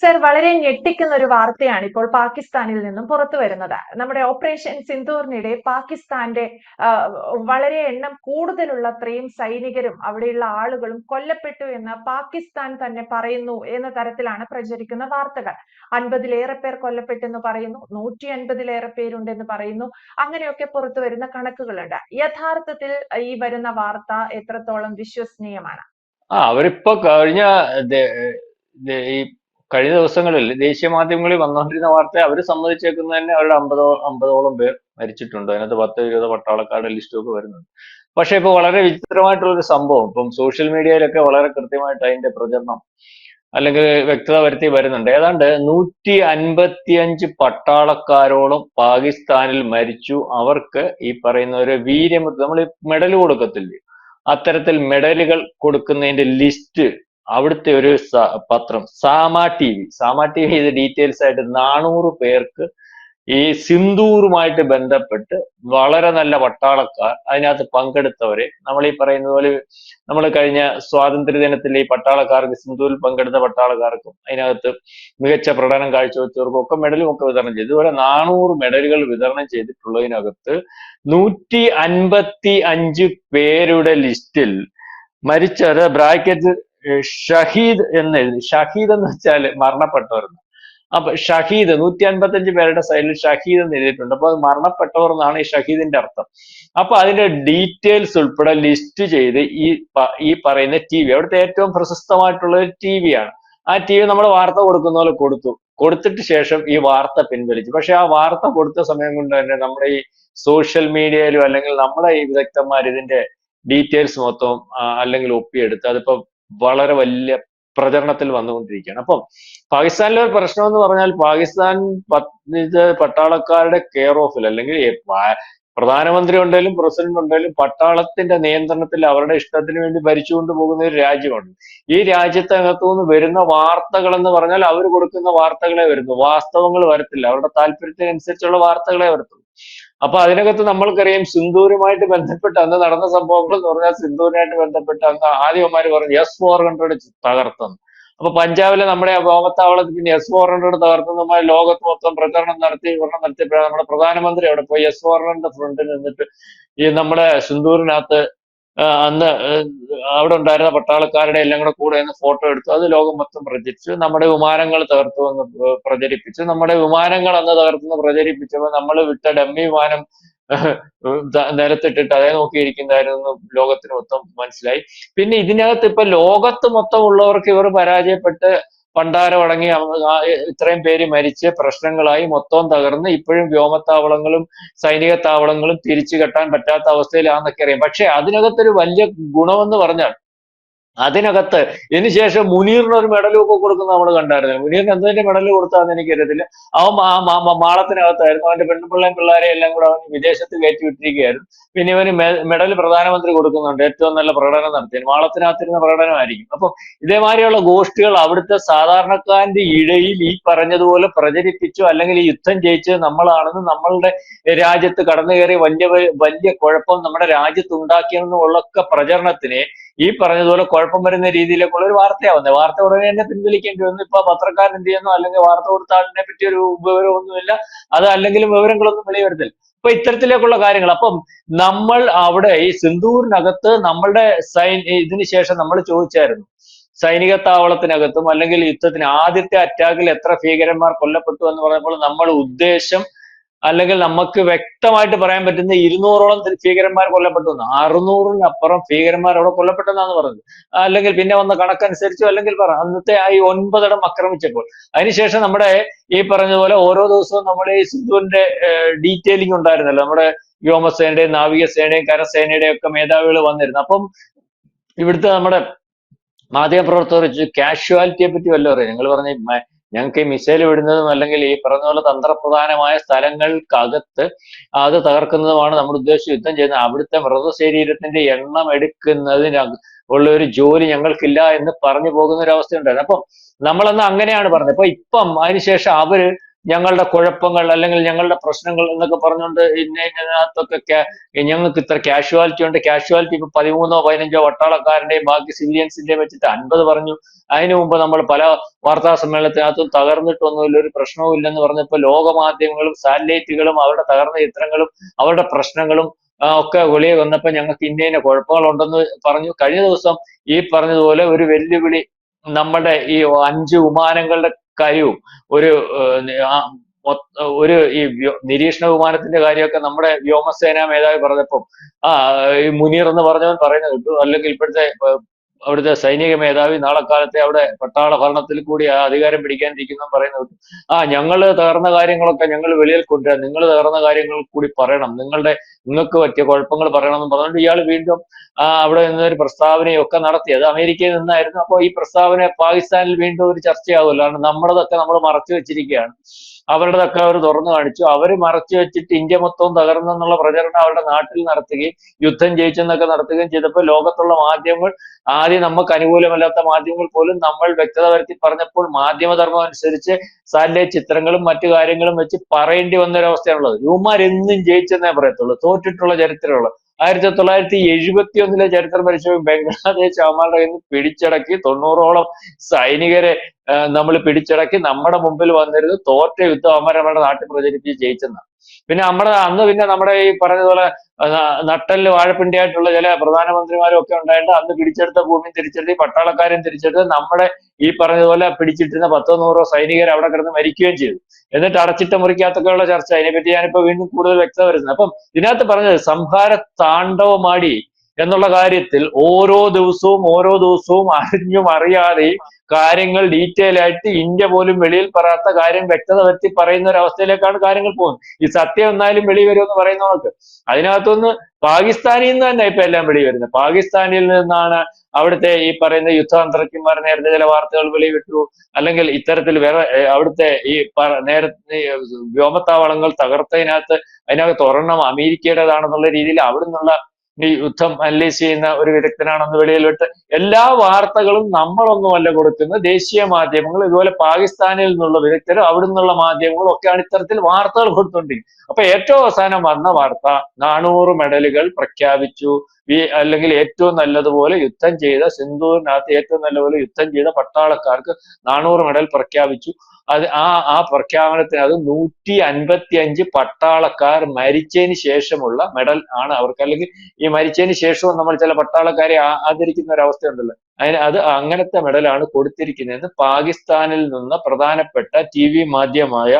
Sir വളരെ ഞെട്ടിക്കുന്ന ഒരു വാർത്തയാണ് ഇപ്പോൾ പാകിസ്ഥാനിൽ നിന്നും പുറത്തു വരുന്നത്. നമ്മുടെ ഓപ്പറേഷൻ സിന്ധൂറിനിടെ പാകിസ്ഥാന്റെ വളരെ എണ്ണം കൂടുതലുള്ള അത്രയും സൈനികരും അവിടെയുള്ള ആളുകളും കൊല്ലപ്പെട്ടു എന്ന് പാകിസ്ഥാൻ തന്നെ പറയുന്നു എന്ന തരത്തിലാണ് പ്രചരിക്കുന്ന വാർത്തകൾ. അൻപതിലേറെ പേർ കൊല്ലപ്പെട്ടെന്ന് പറയുന്നു നൂറ്റി അൻപതിലേറെ പേരുണ്ടെന്ന് പറയുന്നു. അങ്ങനെയൊക്കെ പുറത്തു വരുന്ന കണക്കുകളുണ്ട്. യഥാർത്ഥത്തിൽ ഈ വരുന്ന വാർത്ത എത്രത്തോളം വിശ്വസനീയമാണ്? ആ അവരിപ്പോ കഴിഞ്ഞ ഈ കഴിഞ്ഞ ദിവസങ്ങളിൽ ദേശീയ മാധ്യമങ്ങളിൽ വന്നുകൊണ്ടിരുന്ന വാർത്ത അവർ സമ്മതിച്ചേക്കുന്നത് തന്നെ അവരുടെ അമ്പതോ അമ്പതോളം പേർ മരിച്ചിട്ടുണ്ട്. അതിനകത്ത് പത്ത് ഇരുപത് പട്ടാളക്കാരുടെ ലിസ്റ്റൊക്കെ വരുന്നുണ്ട്. പക്ഷെ ഇപ്പൊ വളരെ വിചിത്രമായിട്ടുള്ള ഒരു സംഭവം. ഇപ്പം സോഷ്യൽ മീഡിയയിലൊക്കെ വളരെ കൃത്യമായിട്ട് അതിന്റെ പ്രചരണം അല്ലെങ്കിൽ വ്യക്തത വരുത്തി വരുന്നുണ്ട്. ഏതാണ്ട് നൂറ്റി അൻപത്തിയഞ്ച് പട്ടാളക്കാരോളം പാകിസ്ഥാനിൽ മരിച്ചു. അവർക്ക് ഈ പറയുന്ന ഒരു വീര്യം നമ്മൾ മെഡൽ കൊടുക്കത്തില്ലേ? അത്തരത്തിൽ മെഡലുകൾ കൊടുക്കുന്നതിന്റെ ലിസ്റ്റ് അവിടുത്തെ ഒരു പത്രം സാമ ടി വി. സാമ ടി വി ഡീറ്റെയിൽസ് ആയിട്ട് നാനൂറ് പേർക്ക് ഈ സിന്ദൂറുമായിട്ട് ബന്ധപ്പെട്ട് വളരെ നല്ല പട്ടാളക്കാർ അതിനകത്ത് പങ്കെടുത്തവരെ. നമ്മൾ ഈ പറയുന്ന പോലെ നമ്മൾ കഴിഞ്ഞ സ്വാതന്ത്ര്യ ദിനത്തിൽ ഈ പട്ടാളക്കാർക്ക് സിന്ധൂരിൽ പങ്കെടുത്ത പട്ടാളക്കാർക്കും അതിനകത്ത് മികച്ച പ്രകടനം കാഴ്ചവെച്ചവർക്കും ഒക്കെ മെഡലും ഒക്കെ വിതരണം ചെയ്തു. ഇതുപോലെ നാനൂറ് മെഡലുകൾ വിതരണം ചെയ്തിട്ടുള്ളതിനകത്ത് നൂറ്റി അൻപത്തി അഞ്ച് പേരുടെ ലിസ്റ്റിൽ മരിച്ചത് ബ്രാക്കറ്റ് ഷഹീദ് എന്ന് എഴുതി. ഷഹീദ് എന്ന് വെച്ചാൽ മരണപ്പെട്ടവരെന്ന്. അപ്പൊ ഷഹീദ് നൂറ്റി അൻപത്തി അഞ്ച് പേരുടെ സൈഡിൽ ഷഹീദ് എന്ന് എഴുതിയിട്ടുണ്ട്. അപ്പൊ മരണപ്പെട്ടവർ എന്നാണ് ഈ ഷഹീദിന്റെ അർത്ഥം. അപ്പൊ അതിന്റെ ഡീറ്റെയിൽസ് ഉൾപ്പെടെ ലിസ്റ്റ് ചെയ്ത് ഈ ഈ പറയുന്ന ടി വി അവിടുത്തെ ഏറ്റവും പ്രശസ്തമായിട്ടുള്ള ടി വിയാണ്. ആ ടി വി നമ്മൾ വാർത്ത കൊടുക്കുന്ന പോലെ കൊടുത്തു. കൊടുത്തിട്ട് ശേഷം ഈ വാർത്ത പിൻവലിച്ചു. പക്ഷെ ആ വാർത്ത കൊടുത്ത സമയം കൊണ്ട് തന്നെ നമ്മുടെ ഈ സോഷ്യൽ മീഡിയയിലും അല്ലെങ്കിൽ നമ്മുടെ ഈ വിദഗ്ധന്മാർ ഇതിന്റെ ഡീറ്റെയിൽസ് മൊത്തം അല്ലെങ്കിൽ ഒപ്പിയെടുത്ത് അതിപ്പോ വളരെ വലിയ പ്രചരണത്തിൽ വന്നുകൊണ്ടിരിക്കുകയാണ്. അപ്പം പാകിസ്ഥാനിലെ ഒരു പ്രശ്നം എന്ന് പറഞ്ഞാൽ പാകിസ്ഥാൻ പട്ടാളക്കാരുടെ കെയർ ഓഫിൽ അല്ലെങ്കിൽ പ്രധാനമന്ത്രി ഉണ്ടെങ്കിലും പ്രസിഡന്റ് ഉണ്ടെങ്കിലും പട്ടാളത്തിന്റെ നിയന്ത്രണത്തിൽ അവരുടെ ഇഷ്ടത്തിന് വേണ്ടി ഭരിച്ചുകൊണ്ട് പോകുന്ന ഒരു രാജ്യമാണ്. ഈ രാജ്യത്തകത്തു നിന്ന് വരുന്ന വാർത്തകൾ എന്ന് പറഞ്ഞാൽ അവർ കൊടുക്കുന്ന വാർത്തകളെ വരുന്നു വാസ്തവങ്ങൾ വരത്തില്ല. അവരുടെ താല്പര്യത്തിനനുസരിച്ചുള്ള വാർത്തകളെ വരത്തുള്ളൂ അപ്പൊ അതിനകത്ത് നമ്മൾക്കറിയാം സിന്ദൂരുമായിട്ട് ബന്ധപ്പെട്ട് അന്ന് നടന്ന സംഭവങ്ങൾ എന്ന് പറഞ്ഞാൽ സിന്ദൂരുമായിട്ട് ബന്ധപ്പെട്ട് അന്ന് ആദ്യമാര് പറഞ്ഞു എസ് ഫോർ ഹൺഡ്രഡ് തകർത്തെന്ന് അപ്പൊ പഞ്ചാബിലെ നമ്മുടെ വ്യോമത്താവളത്തിൽ പിന്നെ എസ് ഫോർ ഹൺഡ്രഡ് തകർത്തുന്നതുമായി ലോകത്ത് മൊത്തം പ്രചരണം നടത്തി വിവരണം നടത്തിയപ്പോഴാണ് നമ്മുടെ പ്രധാനമന്ത്രി അവിടെ പോയി എസ് ഫോർ ഹൺഡ്രഡ് ഫ്രണ്ടിൽ നിന്നിട്ട് ഈ നമ്മുടെ സിന്ദൂരിനകത്ത് അന്ന് അവിടെ ഉണ്ടായിരുന്ന പട്ടാളക്കാരുടെ എല്ലാം കൂടെ കൂടെ നിന്ന് ഫോട്ടോ എടുത്തു. അത് ലോകം മൊത്തം പ്രചരിച്ചു നമ്മുടെ വിമാനങ്ങൾ തകർത്തു എന്ന് പ്രചരിപ്പിച്ചു. നമ്മുടെ വിമാനങ്ങൾ അന്ന് തകർത്തുനിന്ന് പ്രചരിപ്പിച്ചപ്പോൾ നമ്മൾ വിട്ട ഡമ്മി വിമാനം നിലത്തിട്ടിട്ട് അതേ നോക്കിയിരിക്കുന്നതായിരുന്നു ലോകത്തിന് മൊത്തം മനസ്സിലായി. പിന്നെ ഇതിനകത്ത് ഇപ്പൊ ലോകത്ത് മൊത്തം ഉള്ളവർക്ക് ഇവർ പരാജയപ്പെട്ട് പണ്ടാരം അടങ്ങി ഇത്രയും പേര് മരിച്ച് പ്രശ്നങ്ങളായി മൊത്തം തകർന്ന് ഇപ്പോഴും വ്യോമത്താവളങ്ങളും സൈനിക താവളങ്ങളും തിരിച്ചു കെട്ടാൻ പറ്റാത്ത അവസ്ഥയിലാണെന്നൊക്കെ അറിയാം. പക്ഷെ അതിനകത്തൊരു വലിയ ഗുണമെന്ന് പറഞ്ഞാൽ അതിനകത്ത് ഇതിനുശേഷം മുനീറിന് ഒരു മെഡലും ഒക്കെ കൊടുക്കുന്ന നമ്മൾ കണ്ടായിരുന്നു. മുനീറിന് എന്തിന്റെ മെഡൽ കൊടുത്താന്ന് എനിക്കറിയത്തില്ല. അവൻ മാളത്തിനകത്തായിരുന്നു. അവന്റെ പെൺപിള്ളേം പിള്ളേരെ എല്ലാം കൂടെ അവൻ വിദേശത്ത് കയറ്റി വിട്ടിരിക്കുകയായിരുന്നു. പിന്നെ ഇവന് മെഡൽ പ്രധാനമന്ത്രി കൊടുക്കുന്നുണ്ട്. ഏറ്റവും നല്ല പ്രകടനം നടത്തി മാളത്തിനകത്തിരുന്ന പ്രകടനമായിരിക്കും. അപ്പം ഇതേമാതിരിയുള്ള ഗോഷ്ഠികൾ അവിടുത്തെ സാധാരണക്കാരന്റെ ഇടയിൽ ഈ പറഞ്ഞതുപോലെ പ്രചരിപ്പിച്ചു അല്ലെങ്കിൽ ഈ യുദ്ധം ജയിച്ചത് നമ്മളാണെന്ന് നമ്മളുടെ രാജ്യത്ത് കടന്നു കയറി വലിയ വലിയ കുഴപ്പം നമ്മുടെ രാജ്യത്ത് ഉണ്ടാക്കിയെന്നുള്ള പ്രചരണത്തിന് ഈ പറഞ്ഞതുപോലെ കുഴപ്പം വരുന്ന രീതിയിലേക്കുള്ള ഒരു വാർത്തയാവുന്നത്. വാർത്ത ഉടനെ തന്നെ പിൻവലിക്കേണ്ടി വന്നു. ഇപ്പൊ പത്രക്കാരൻ എന്ത് ചെയ്യുന്നു? അല്ലെങ്കിൽ വാർത്ത കൊടുത്ത ആളിനെ പറ്റി ഒരു വിവരം ഒന്നുമില്ല അത് അല്ലെങ്കിലും വിവരങ്ങളൊന്നും വെളിവരുത്തില്ല അപ്പൊ ഇത്തരത്തിലേക്കുള്ള കാര്യങ്ങൾ. അപ്പം നമ്മൾ അവിടെ ഈ സിന്ധൂരിനകത്ത് നമ്മളുടെ സൈൻ ഇതിന് ശേഷം നമ്മൾ ചോദിച്ചായിരുന്നു. സൈനിക താവളത്തിനകത്തും അല്ലെങ്കിൽ യുദ്ധത്തിന് ആദ്യത്തെ അറ്റാക്കിൽ എത്ര ഭീകരന്മാർ കൊല്ലപ്പെട്ടു എന്ന് പറഞ്ഞപ്പോൾ നമ്മൾ ഉദ്ദേശം അല്ലെങ്കിൽ നമുക്ക് വ്യക്തമായിട്ട് പറയാൻ പറ്റുന്ന ഇരുന്നൂറോളം ഭീകരന്മാർ കൊല്ലപ്പെട്ടു എന്ന്. അറുന്നൂറിനപ്പുറം ഭീകരന്മാർ അവിടെ കൊല്ലപ്പെട്ടെന്നാണ് പറഞ്ഞത്. അല്ലെങ്കിൽ പിന്നെ വന്ന കണക്കനുസരിച്ചോ അല്ലെങ്കിൽ പറ. അന്നത്തെ ആ ഈ ഒൻപതിടം ആക്രമിച്ചപ്പോൾ. അതിനുശേഷം നമ്മുടെ ഈ പറഞ്ഞതുപോലെ ഓരോ ദിവസവും നമ്മൾ ഈ സിന്ധുവിന്റെ ഡീറ്റെയിലിംഗ് ഉണ്ടായിരുന്നല്ലോ. നമ്മുടെ വ്യോമസേനയുടെയും നാവികസേനയും കരസേനയുടെയും ഒക്കെ മേധാവികൾ വന്നിരുന്നു. അപ്പം ഇവിടുത്തെ നമ്മുടെ മാധ്യമപ്രവർത്തകർ കാഷ്വാലിറ്റിയെ പറ്റി വല്ലതും അറിയാം? ഞങ്ങൾ പറഞ്ഞ ഞങ്ങൾക്ക് ഈ മിസൈൽ വിടുന്നതും അല്ലെങ്കിൽ ഈ പറഞ്ഞ പോലെ തന്ത്രപ്രധാനമായ സ്ഥലങ്ങൾക്കകത്ത് അത് തകർക്കുന്നതുമാണ് നമ്മുടെ ഉദ്ദേശിച്ച് യുദ്ധം ചെയ്യുന്നത് അവിടുത്തെ മൃതശരീരത്തിന്റെ എണ്ണം എടുക്കുന്നതിന് ഉള്ള ഒരു ജോലി ഞങ്ങൾക്കില്ല എന്ന് പറഞ്ഞു പോകുന്ന ഒരു അവസ്ഥയുണ്ടായിരുന്നു. അപ്പം നമ്മളന്ന് അങ്ങനെയാണ് പറഞ്ഞത്. അപ്പൊ ഇപ്പം അതിനുശേഷം അവർ ഞങ്ങളുടെ കുഴപ്പങ്ങൾ അല്ലെങ്കിൽ ഞങ്ങളുടെ പ്രശ്നങ്ങൾ എന്നൊക്കെ പറഞ്ഞുകൊണ്ട് ഇന്ന ഞങ്ങൾക്ക് ഇത്ര കാഷ്വാലിറ്റി ഉണ്ട്. കാഷ്വാലിറ്റി ഇപ്പൊ പതിമൂന്നോ പതിനഞ്ചോ വട്ടാളക്കാരന്റെയും ബാക്കി സിവിലിയൻസിന്റെയും വെച്ചിട്ട് അൻപത് പറഞ്ഞു. അതിനു മുമ്പ് നമ്മൾ പല വാർത്താ സമ്മേളനത്തിനകത്തും തകർന്നിട്ടൊന്നുമില്ല ഒരു പ്രശ്നവും ഇല്ലെന്ന് പറഞ്ഞപ്പോൾ ലോകമാധ്യമങ്ങളും സാറ്റലൈറ്റുകളും അവരുടെ തകർന്ന ചിത്രങ്ങളും അവരുടെ പ്രശ്നങ്ങളും ഒക്കെ വെളിയിൽ വന്നപ്പോൾ ഞങ്ങൾക്ക് ഇന്ത്യയിലെ കുഴപ്പങ്ങളുണ്ടെന്ന് പറഞ്ഞു. കഴിഞ്ഞ ദിവസം ഈ പറഞ്ഞതുപോലെ ഒരു വെല്ലുവിളി നമ്മുടെ ഈ അഞ്ച് വിമാനങ്ങളുടെ കാര്യവും ഒരു ഒരു ഈ നിരീക്ഷണ വിമാനത്തിന്റെ കാര്യമൊക്കെ നമ്മുടെ വ്യോമസേനാ മേധാവി പറഞ്ഞപ്പം ആ ഈ മുനീർ എന്ന് പറഞ്ഞവൻ പറയുന്നത് കിട്ടും. അല്ലെങ്കിൽ ഇപ്പോഴത്തെ അവിടുത്തെ സൈനിക മേധാവി നാളെ കാലത്തെ അവിടെ പട്ടാള ഭരണത്തിൽ കൂടി ആ അധികാരം പിടിക്കാനിരിക്കുന്ന പറയുന്നത് ആ ഞങ്ങൾ തകർന്ന കാര്യങ്ങളൊക്കെ ഞങ്ങൾ വെളിയിൽ കൊണ്ടുവരാം. നിങ്ങൾ തകർന്ന കാര്യങ്ങൾ കൂടി പറയണം. നിങ്ങളുടെ നിങ്ങൾക്ക് പറ്റിയ കുഴപ്പങ്ങൾ പറയണം എന്ന് പറഞ്ഞുകൊണ്ട് ഇയാൾ വീണ്ടും അവിടെ നിന്നൊരു പ്രസ്താവനയൊക്കെ നടത്തി. അത് അമേരിക്കയിൽ നിന്നായിരുന്നു. അപ്പോൾ ഈ പ്രസ്താവന പാകിസ്ഥാനിൽ വീണ്ടും ഒരു ചർച്ചയാവുമല്ലോ. കാരണം നമ്മുടെതൊക്കെ നമ്മൾ മറച്ചു വെച്ചിരിക്കുകയാണ്. അവരുടെതൊക്കെ അവർ തുറന്നു കാണിച്ചു. അവർ മറച്ചു വെച്ചിട്ട് ഇന്ത്യ മൊത്തവും തകർന്നെന്നുള്ള പ്രചരണം അവരുടെ നാട്ടിൽ നടത്തുകയും യുദ്ധം ജയിച്ചെന്നൊക്കെ നടത്തുകയും ചെയ്തപ്പോൾ ലോകത്തുള്ള മാധ്യമങ്ങൾ ആദ്യം നമുക്ക് അനുകൂലമല്ലാത്ത മാധ്യമങ്ങൾ പോലും നമ്മൾ വ്യക്തത വരുത്തി പറഞ്ഞപ്പോൾ മാധ്യമധർമ്മം അനുസരിച്ച് സാറ്റലൈറ്റ് ചിത്രങ്ങളും മറ്റു കാര്യങ്ങളും വെച്ച് പറയേണ്ടി വന്ന ഒരു അവസ്ഥയാണുള്ളത് യുവമാരെന്നും ജയിച്ചെന്നേ പറയത്തുള്ളൂ. തോറ്റിട്ടുള്ള ചരിത്രമുള്ളൂ ആയിരത്തി തൊള്ളായിരത്തി എഴുപത്തി ഒന്നിലെ ചരിത്രം പരിശോധന ബംഗ്ലാദേശ് അവന്മാരുടെ കയ്യിൽ നിന്ന് പിടിച്ചടക്കി. തൊണ്ണൂറോളം സൈനികരെ നമ്മൾ പിടിച്ചടക്കി. നമ്മുടെ മുമ്പിൽ വന്നിരുന്ന് തോറ്റ യുദ്ധം നമ്മുടെ നാട്ടിൽ പ്രചരിപ്പിച്ച് ജയിച്ചെന്നാണ്. പിന്നെ നമ്മുടെ അന്ന് പിന്നെ നമ്മുടെ ഈ പറഞ്ഞതുപോലെ നട്ടലിൽ വാഴപ്പിണ്ടിയായിട്ടുള്ള ചില പ്രധാനമന്ത്രിമാരും ഒക്കെ ഉണ്ടായിട്ട് അന്ന് പിടിച്ചെടുത്ത ഭൂമി തിരിച്ചെടുത്ത് ഈ പട്ടാളക്കാരും തിരിച്ചെടുത്ത് നമ്മുടെ ഈ പറഞ്ഞതുപോലെ പിടിച്ചിട്ടിരുന്ന പത്തോ നൂറോ സൈനികർ അവിടെ കിടന്ന് മരിക്കുകയും ചെയ്തു. എന്നിട്ട് അടച്ചിട്ട മുറിക്കകത്തൊക്കെയുള്ള ചർച്ച. അതിനെപ്പറ്റി ഞാനിപ്പോ വീണ്ടും കൂടുതൽ വ്യക്തത വരുന്നത്. അപ്പം ഇതിനകത്ത് പറഞ്ഞത് സംഹാര താണ്ഡവമാടി എന്നുള്ള കാര്യത്തിൽ ഓരോ ദിവസവും ഓരോ ദിവസവും അറിഞ്ഞും അറിയാതെയും കാര്യങ്ങൾ ഡീറ്റെയിൽ ആയിട്ട് ഇന്ത്യ പോലും വെളിയിൽ പറയാത്ത കാര്യം വ്യക്തത വരുത്തി പറയുന്ന ഒരു അവസ്ഥയിലേക്കാണ് കാര്യങ്ങൾ പോകുന്നത്. ഈ സത്യം എന്നാലും വെളി വരുമെന്ന് പറയുന്നവർക്ക് അതിനകത്തുനിന്ന് പാകിസ്ഥാനിൽ നിന്ന് തന്നെ ഇപ്പൊ എല്ലാം വെളി വരുന്നത്. പാകിസ്ഥാനിൽ നിന്നാണ് അവിടുത്തെ ഈ പറയുന്ന യുദ്ധതന്ത്രജ്ഞന്മാർ നേരത്തെ ചില വാർത്തകൾ വെളിവിട്ടു. അല്ലെങ്കിൽ ഇത്തരത്തിൽ വേറെ അവിടുത്തെ ഈ നേര നേരത്തെ വ്യോമത്താവളങ്ങൾ തകർത്തതിനകത്ത് അതിനകത്ത് ഒരെണ്ണം അമേരിക്കയുടേതാണെന്നുള്ള രീതിയിൽ അവിടുന്നുള്ള ഈ യുദ്ധം അനലൈസ് ചെയ്യുന്ന ഒരു വിദഗ്ധനാണെന്ന് വെളിയിൽ വിട്ട് എല്ലാ വാർത്തകളും നമ്മളൊന്നുമല്ല കൊടുക്കുന്നത്. ദേശീയ മാധ്യമങ്ങൾ ഇതുപോലെ പാകിസ്ഥാനിൽ നിന്നുള്ള വിദഗ്ധരും അവിടെ നിന്നുള്ള മാധ്യമങ്ങളും ഒക്കെയാണ് ഇത്തരത്തിൽ വാർത്തകൾ കൊടുത്തുകൊണ്ടിരിക്കുന്നത്. അപ്പൊ ഏറ്റവും അവസാനം വന്ന വാർത്ത നാനൂറ് മെഡലുകൾ പ്രഖ്യാപിച്ചു. അല്ലെങ്കിൽ ഏറ്റവും നല്ലതുപോലെ യുദ്ധം ചെയ്ത സിന്ധുവിനകത്ത് ഏറ്റവും നല്ലപോലെ യുദ്ധം ചെയ്ത പട്ടാളക്കാർക്ക് നാനൂറ് മെഡൽ പ്രഖ്യാപിച്ചു. അത് ആ ആ പ്രഖ്യാപനത്തിന് അത് നൂറ്റി അൻപത്തി അഞ്ച് പട്ടാളക്കാർ മരിച്ചതിന് ശേഷമുള്ള മെഡൽ ആണ് അവർക്ക്. അല്ലെങ്കിൽ ഈ മരിച്ചതിന് ശേഷവും നമ്മൾ ചില പട്ടാളക്കാരെ ആദരിക്കുന്ന ഒരു അവസ്ഥയുണ്ടല്ലോ. അതിന് അത് അങ്ങനത്തെ മെഡലാണ് കൊടുത്തിരിക്കുന്നതെന്ന് പാകിസ്ഥാനിൽ നിന്ന് പ്രധാനപ്പെട്ട ടി വി മാധ്യമമായ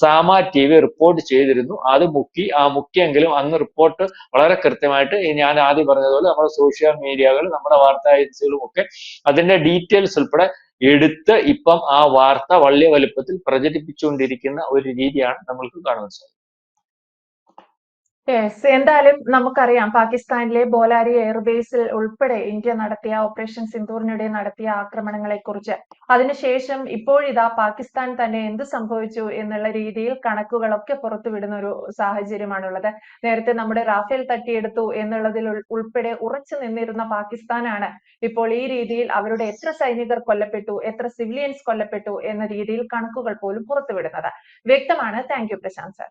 സാമ ടി വി റിപ്പോർട്ട് ചെയ്തിരുന്നു. അത് മുക്കി ആ മുക്കിയെങ്കിലും അന്ന് റിപ്പോർട്ട് വളരെ കൃത്യമായിട്ട് ഞാൻ ആദ്യം പറഞ്ഞതുപോലെ നമ്മുടെ സോഷ്യൽ മീഡിയകൾ നമ്മുടെ വാർത്താ ഏജൻസികളും ഒക്കെ അതിന്റെ ഡീറ്റെയിൽസ് ഉൾപ്പെടെ എടുത്ത് ഇപ്പം ആ വാർത്ത വലിയ വലുപ്പത്തിൽ പ്രചരിപ്പിച്ചുകൊണ്ടിരിക്കുന്ന ഒരു രീതിയാണ് നമ്മൾക്ക് കാണുവാൻ സാധിക്കുന്നത്. യെസ് എന്തായാലും നമുക്കറിയാം പാകിസ്ഥാനിലെ ബോലാരി എയർബേസിൽ ഉൾപ്പെടെ ഇന്ത്യ നടത്തിയ ഓപ്പറേഷൻ സിന്ദൂറിനിടെ നടത്തിയ ആക്രമണങ്ങളെ കുറിച്ച് അതിനുശേഷം ഇപ്പോഴിതാ പാകിസ്ഥാൻ തന്നെ എന്ത് സംഭവിച്ചു എന്നുള്ള രീതിയിൽ കണക്കുകളൊക്കെ പുറത്തുവിടുന്ന ഒരു സാഹചര്യമാണുള്ളത്. നേരത്തെ നമ്മുടെ റാഫേൽ തട്ടിയെടുത്തു എന്നുള്ളതിൽ ഉൾ- ഉൾപ്പെടെ ഉറച്ചു നിന്നിരുന്ന പാകിസ്ഥാനാണ് ഇപ്പോൾ ഈ രീതിയിൽ അവരുടെ എത്ര സൈനികർ കൊല്ലപ്പെട്ടു എത്ര സിവിലിയൻസ് കൊല്ലപ്പെട്ടു എന്ന രീതിയിൽ കണക്കുകൾ പോലും പുറത്തുവിടുന്നത്. വ്യക്തമാണ്. Thank you Prashanth sir.